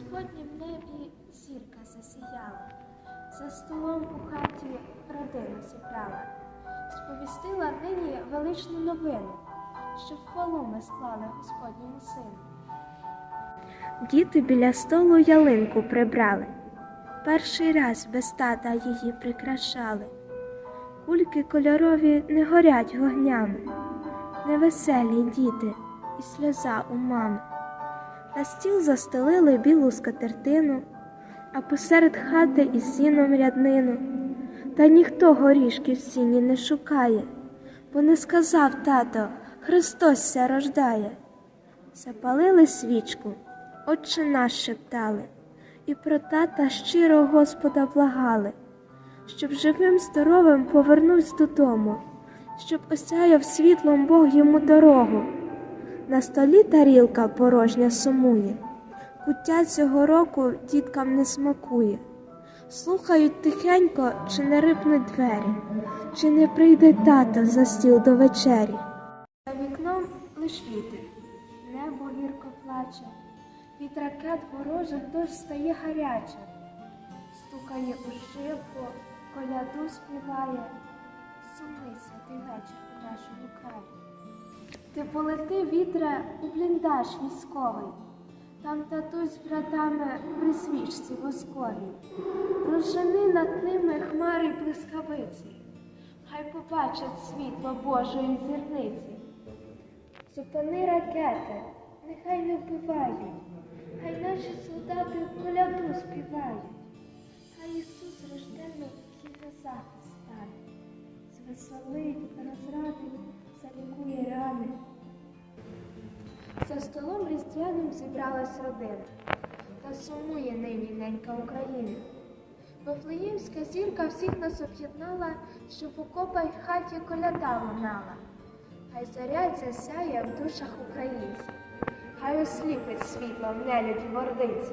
Господнім небі зірка засіяла, за столом у хаті родину зібрала, сповістила нині величну новину, Щоб хвалу ми склали Господньому сину. Діти біля столу ялинку прибрали, перший раз без тата її прикрашали. Кульки кольорові не горять вогнями, невеселі діти і сльоза у мами. На стіл застелили білу скатертину, а посеред хати із сіном ряднину. Та ніхто горішки в сіні не шукає, бо не сказав тато, Христос ся рождає. Запалили свічку, Отче наш шептали, і про тата щиро Господа благали, щоб живим здоровим повернусь додому, щоб осяяв світлом Бог йому дорогу. На столі тарілка порожня сумує, куття цього року діткам не смакує. Слухають тихенько, чи не рипнуть двері, чи не прийде тато за стіл до вечері. За вікном лиш вітер, небо гірко плаче, від ракет ворожих дощ стає гаряче, стукає у шибку, коляду співає, сумний святий вечір у нашому краї. Ти полети, вітре, у бліндаж військовий, там татусь з братами при свічці восковій. Розжени над ними хмари блискавиці, хай побачать світло Божої зірниці. Зупини ракети, нехай не вбивають, хай наші солдати в коляду співають, хай Ісус рождений їм на захист стане, звеселить, розрадить, залікує рани. За столом різдвяним зібралась родина, та сумує нині ненька Україна. Вифлеємська зірка всіх нас об'єднала, щоб у копай хаті коляда лунала. Хай заря ця сяє в душах українців, хай осліпить світлом нелюді вордиці.